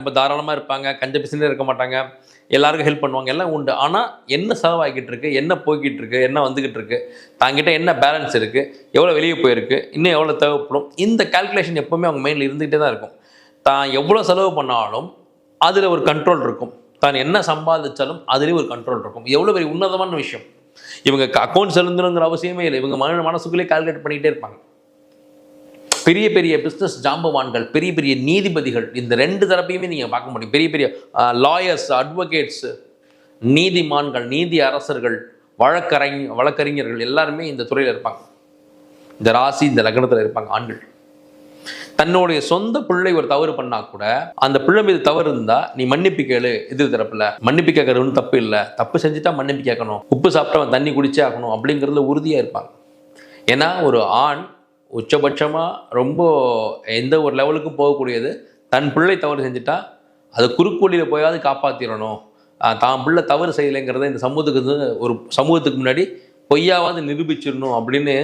ரொம்ப தாராளமாக இருப்பாங்க கஞ்ச பிசினே இருக்க மாட்டாங்க எல்லாருக்கும் ஹெல்ப் பண்ணுவாங்க எல்லாம் உண்டு. ஆனால் என்ன செலவாகிக்கிட்டு இருக்கு என்ன போய்கிட்டு இருக்கு என்ன வந்துக்கிட்டு இருக்கு தாங்கிட்ட என்ன பேலன்ஸ் இருக்குது எவ்வளோ வெளியே போயிருக்கு இன்னும் எவ்வளோ தேவைப்படும் இந்த கால்குலேஷன் எப்போவுமே அவங்க மைண்டில் இருந்துகிட்டே தான் இருக்கும். தான் எவ்வளோ செலவு பண்ணாலும் அதில் ஒரு கண்ட்ரோல் இருக்கும். தான் என்ன சம்பாதிச்சாலும் அதுலேயும் ஒரு கண்ட்ரோல் இருக்கும். எவ்வளோ பெரிய உன்னதமான விஷயம். இவங்க அக்கௌண்ட்ஸ் செலுத்தணுங்கிற அவசியமே இல்லை. இவங்க மன மனசுக்குள்ளே கால்குலேட் பண்ணிக்கிட்டே இருப்பாங்க. பெரிய பெரிய பிஸ்னஸ் ஜாம்பவான்கள் பெரிய பெரிய நீதிபதிகள் இந்த ரெண்டு தரப்பையுமே நீங்கள் பார்க்க முடியும். பெரிய பெரிய லாயர்ஸ் அட்வொகேட்ஸு நீதிமான்கள் நீதி அரசர்கள் வழக்கறிஞ வழக்கறிஞர்கள் எல்லாருமே இந்த துறையில் இருப்பாங்க. இந்த ராசி இந்த லக்னத்தில் இருப்பாங்க ஆண்கள். தன்னுடைய சொந்த பிள்ளை ஒரு தவறு பண்ணா கூட அந்த பிள்ளை மீது தவறு இருந்தா நீ மன்னிப்பு கேளு எதிர் தரப்புல மன்னிப்பு கேட்கறதுன்னு தப்பு இல்லை. தப்பு செஞ்சுட்டா மன்னிப்பு கேட்கணும். உப்பு சாப்பிட்டவன் தண்ணி குடிச்சே ஆகணும் அப்படிங்கிறதுல உறுதியா இருப்பாங்க. ஏன்னா ஒரு ஆண் உச்சபட்சமாக ரொம்ப எந்த ஒரு லெவலுக்கும் போகக்கூடியது. தன் பிள்ளை தவறு செஞ்சுட்டா அது குறுக்கோழியில போயாவது காப்பாற்றிடணும் தான் பிள்ளை தவறு செய்யலைங்கிறத இந்த சமூகத்துக்கு ஒரு சமூகத்துக்கு முன்னாடி பொய்யாவது நிரூபிச்சிடணும் அப்படின்னு